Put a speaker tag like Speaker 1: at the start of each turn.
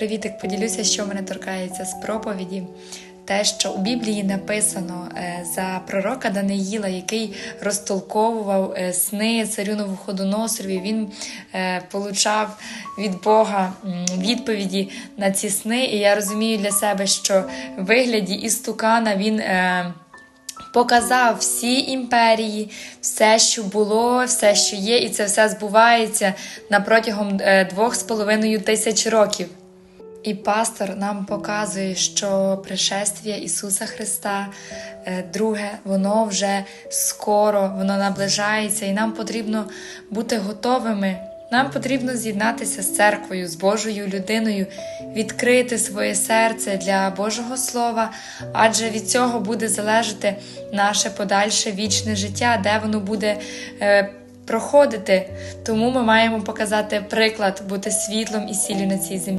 Speaker 1: Привітик, поділюся, що мене торкається з проповіді. Те, що у Біблії написано е, за пророка Даниїла, який розтолковував е, сни царю Новоходоносорові, він е, получав від Бога відповіді на ці сни. І я розумію для себе, що в вигляді істукана він. Показав всі імперії, все, що було, все, що є, і це все збувається на протягом двох з половиною тисяч років. І пастор нам показує, що пришествие Ісуса Христа, е, друге, воно вже скоро, воно наближається, і нам потрібно бути готовими. Нам потрібно з'єднатися з церквою, з Божою людиною, відкрити своє серце для Божого Слова, адже від цього буде залежати наше подальше вічне життя, де воно буде е, проходити. Тому ми маємо показати приклад, бути світлом і сіллю на цій землі.